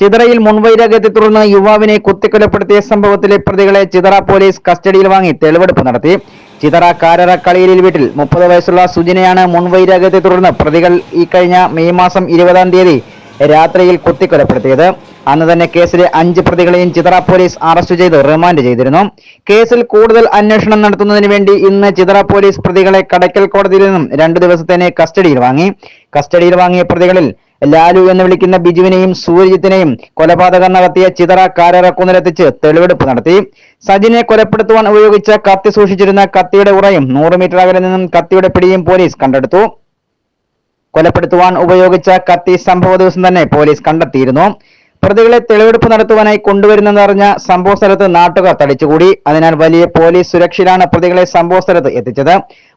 ചിതറയിൽ മുൻവൈരാഗ്യത്തെ തുടർന്ന് യുവാവിനെ കുത്തിക്കൊലപ്പെടുത്തിയ സംഭവത്തിലെ പ്രതികളെ ചിതറ പോലീസ് കസ്റ്റഡിയിൽ വാങ്ങി തെളിവെടുപ്പ് നടത്തി. ചിതറ കാരറ കളിയിൽ വീട്ടിൽ മുപ്പത് വയസ്സുള്ള സുജിനെയാണ് മുൻവൈരാഗ്യത്തെ തുടർന്ന് പ്രതികൾ ഈ കഴിഞ്ഞ മെയ് മാസം ഇരുപതാം തീയതി രാത്രിയിൽ കുത്തിക്കൊലപ്പെടുത്തിയത്. അന്ന് തന്നെ കേസിലെ അഞ്ച് പ്രതികളെയും ചിതറ പോലീസ് അറസ്റ്റ് ചെയ്ത് റിമാൻഡ് ചെയ്തിരുന്നു. കേസിൽ കൂടുതൽ അന്വേഷണം നടത്തുന്നതിന് വേണ്ടി ഇന്ന് ചിതറ പോലീസ് പ്രതികളെ കടയ്ക്കൽ കോടതിയിൽ നിന്നും രണ്ടു ദിവസത്തേനെ കസ്റ്റഡിയിൽ വാങ്ങി. കസ്റ്റഡിയിൽ വാങ്ങിയ പ്രതികളിൽ ലാലു എന്ന് വിളിക്കുന്ന ബിജുവിനെയും സൂര്യജിത്തിനെയും കൊലപാതകം നടത്തിയ ചിതറ കാരറക്കുന്നിലെത്തിച്ച് തെളിവെടുപ്പ് നടത്തി. സജിനെ കൊലപ്പെടുത്തുവാൻ ഉപയോഗിച്ച കത്തി സൂക്ഷിച്ചിരുന്ന കത്തിയുടെ ഉറയും നൂറ് മീറ്റർ അകലെ നിന്നും കത്തിയുടെ പിടിയും പോലീസ് കണ്ടെടുത്തു. കൊലപ്പെടുത്തുവാൻ ഉപയോഗിച്ച കത്തി സംഭവ ദിവസം തന്നെ പോലീസ് കണ്ടെത്തിയിരുന്നു. പ്രതികളെ തെളിവെടുപ്പ് നടത്തുവാനായി കൊണ്ടുവരുന്നതറിഞ്ഞ സംഭവ സ്ഥലത്ത് നാട്ടുകാർ തടിച്ചുകൂടി. അതിനാൽ വലിയ പോലീസ് സുരക്ഷയിലാണ് പ്രതികളെ സംഭവ സ്ഥലത്ത് എത്തിച്ചത്.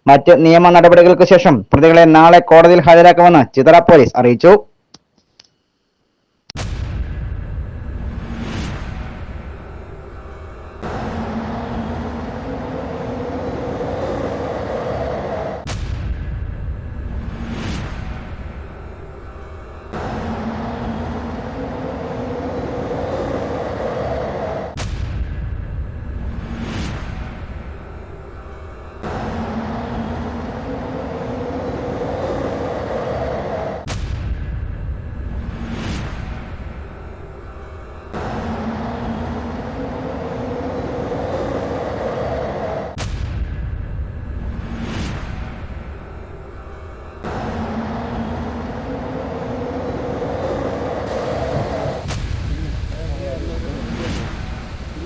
മറ്റ് നിയമ നടപടികൾക്ക് ശേഷം പ്രതികളെ നാളെ കോടതിയിൽ ഹാജരാക്കുമെന്ന് ചിതറ പോലീസ് അറിയിച്ചു.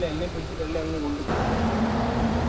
എന്നെ പിടിച്ചിട്ടല്ലേ അങ്ങ് കൊണ്ടുപോകും